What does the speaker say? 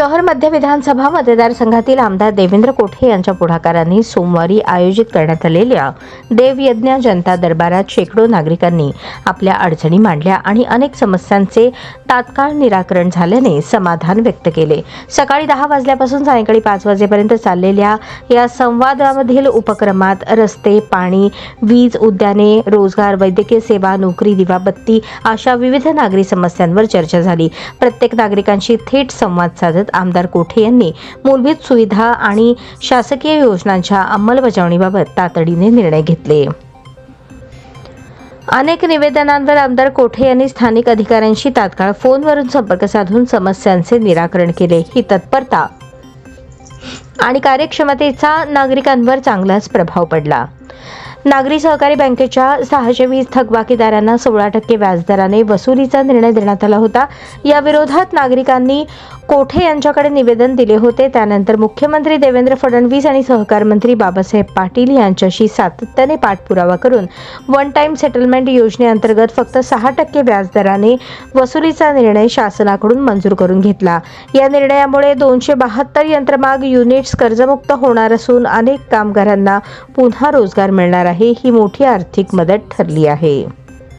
शहर मध्य विधानसभा मतदारसंघातील आमदार देवेंद्र कोठे यांच्या पुढाकाराने सोमवारी आयोजित करण्यात आलेल्या देवयज्ञ जनता दरबारात शेकडो नागरिकांनी आपल्या अडचणी मांडल्या आणि अनेक समस्यांचे तात्काळ निराकरण झाल्याने समाधान व्यक्त केले. सकाळी दहा वाजल्यापासून सायंकाळी पाच वाजेपर्यंत चाललेल्या या संवादामधील उपक्रमात रस्ते पाणी वीज उद्याने रोजगार वैद्यकीय सेवा नोकरी दिवाबत्ती अशा विविध नागरी समस्यांवर चर्चा झाली. प्रत्येक नागरिकांशी थेट संवाद साधत आमदार कोठे यांनी मूलभूत सुविधा आणि शासकीय योजनांच्या अंमलबजावणीबाबत तातडीने निर्णय घेतले. अनेक निवेदनांवर आमदार कोठे यांनी स्थानिक अधिकाऱ्यांशी तात्काळ फोनवरून संपर्क साधून समस्यांचे निराकरण केले ही तत्परता आणि कार्यक्षमतेचा नागरिकांवर चांगलाच प्रभाव पडला. नागरी सहकारी बँकेच्या सहाशे वीस थकबाकीदारांना सोळा टक्के व्याजदराने वसुलीचा निर्णय देण्यात आला होता. या विरोधात नागरिकांनी कोठे यांच्याकडे निवेदन दिले होते? त्यानंतर मुख्यमंत्री देवेंद्र फडणवीस आणि सहकार मंत्री बाबासाहेब पाटील यांच्याशी सातत्याने पाठपुरावा करून वन टाइम सेटलमेंट योजनेअंतर्गत फक्त सहा टक्के व्याजदराने वसुलीचा निर्णय शासनाकडून मंजूर करून घेतला. या निर्णयामुळे दोनशे बहात्तर यंत्रमाग युनिट्स कर्जमुक्त होणार असून अनेक कामगारांना पुन्हा रोजगार मिळणार आहे ही मोठी आर्थिक मदत ठरली आहे.